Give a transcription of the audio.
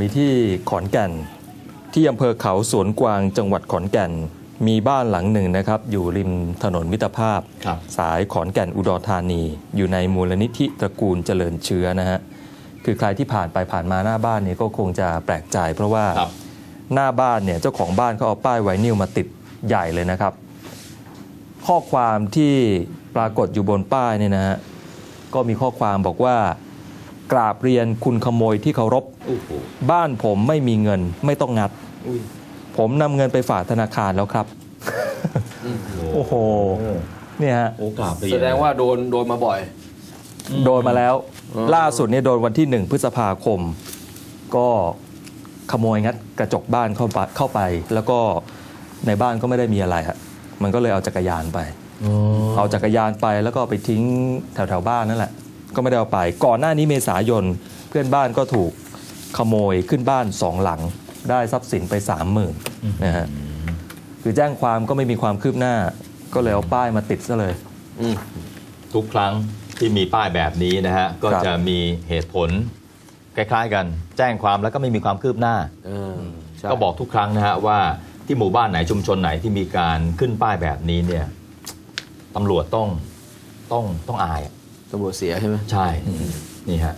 มีที่ขอนแก่น ที่อำเภอเขาสวนกวางจังหวัดขอนแก่น มีบ้านหลังหนึ่งนะครับ อยู่ริมถนนมิตรภาพครับสายขอนแก่นอุดรธานี อยู่ในมูลนิธิตระกูลเจริญเชื้อนะฮะคือใครที่ผ่านไปผ่านมาหน้าบ้านเนี่ยก็คงจะแปลกใจ เพราะว่าครับหน้าบ้านเนี่ยเจ้าของบ้านเขาเอาป้ายไวนิลมาติดใหญ่เลยนะครับ ข้อความที่ปรากฏอยู่บนป้ายเนี่ยนะฮะก็มีข้อความบอกว่า กราบเรียนคุณขโมยที่เคารพโอ้โหบ้านผมไม่มีเงินไม่ต้องงัดอุ้ยผมนำเงินไปฝากธนาคารแล้วครับ โอ้โห เนี่ยฮะ โอ้กราบเรียนแสดงว่าโดนโดนมาบ่อย โดนมาแล้วอืมล่าสุดเนี่ยโดนวันที่หนึ่งพฤษภาคม ก็ขโมยงัดกระจกบ้านเข้าไปเข้าไป แล้วก็ในบ้านก็ไม่ได้มีอะไรฮะมันก็เลยเอาจักรยานไป เอาจักรยานไปแล้วก็เอาไปทิ้งแถวแถวๆบ้านนั่นแหละ ก็ไม่ได้เอาไป ก่อนหน้านี้เมษายนเพื่อนบ้านก็ถูกขโมยขึ้นบ้านสองหลัง ได้ทรัพย์สินไปสามหมื่นนะฮะคือแจ้งความก็ไม่มีความคืบหน้า ก็เลยเอาป้ายมาติดซะเลยอืมทุกครั้งที่มีป้ายแบบนี้นะฮะก็ครับจะมีเหตุผลคล้ายๆ กัน แจ้งความแล้วก็ไม่มีความคืบหน้าเออใช่ก็บอกทุกครั้งนะฮะว่าที่หมู่บ้านไหนชุมชนไหนที่มีการขึ้นป้ายแบบนี้เนี่ยตำรวจต้องต้องต้องอายอะ ตำรวจเสียใช่ไหมใช่ นี่ฮะ